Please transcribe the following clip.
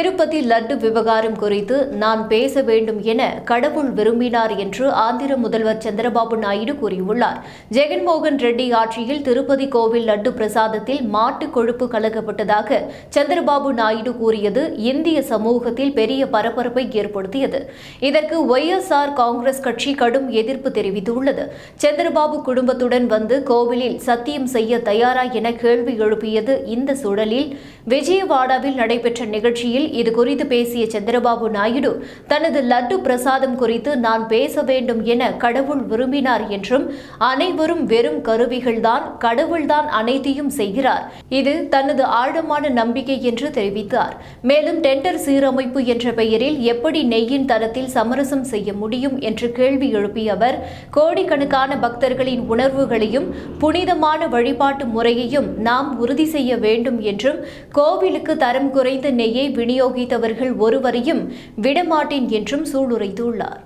திருப்பதி லட்டு விவகாரம் குறித்து நான் பேச வேண்டும் என கடவுள் விரும்பினார் என்று ஆந்திர முதல்வர் சந்திரபாபு நாயுடு கூறியுள்ளார். ஜெகன்மோகன் ரெட்டி ஆட்சியில் திருப்பதி கோவில் லட்டு பிரசாதத்தில் மாட்டு கொழுப்பு கலக்கப்பட்டதாக சந்திரபாபு நாயுடு கூறியது இந்திய சமூகத்தில் பெரிய பரபரப்பை ஏற்படுத்தியது. இதற்கு ஒய்எஸ்ஆர் காங்கிரஸ் கட்சி கடும் எதிர்ப்பு தெரிவித்துள்ளது. சந்திரபாபு குடும்பத்துடன் வந்து கோவிலில் சத்தியம் செய்ய தயாரா என கேள்வி எழுப்பியது இந்த சூழலில். விஜயவாடாவில் நடைபெற்ற நிகழ்ச்சியில் நிகழ்ச்சியில் இது குறித்து பேசிய சந்திரபாபு நாயுடு தனது லட்டு பிரசாதம் குறித்து நான் பேச வேண்டும் என கடவுள் விரும்பினார் என்றும் அனைவரும் வெறும் கருவிகள்தான் கடவுள்தான் அனைத்தையும் செய்கிறார். இது தனது ஆழமான நம்பிக்கை என்று தெரிவித்தார். மேலும் டெண்டர் சீரமைப்பு என்ற பெயரில் எப்படி நெய்யின் தரத்தில் சமரசம் செய்ய முடியும்? என்று கேள்வி எழுப்பிய அவர் கோடிக்கணக்கான பக்தர்களின் உணர்வுகளையும் புனிதமான வழிபாட்டு முறையையும் நாம் உறுதி செய்ய வேண்டும் என்றும் கோவிலுக்கு தரம் குறைந்த நெய்யை விநியோக விநியோகித்தவர்கள் ஒருவரையும் விடமாட்டேன் என்றும் சூளுரைத்துள்ளார்.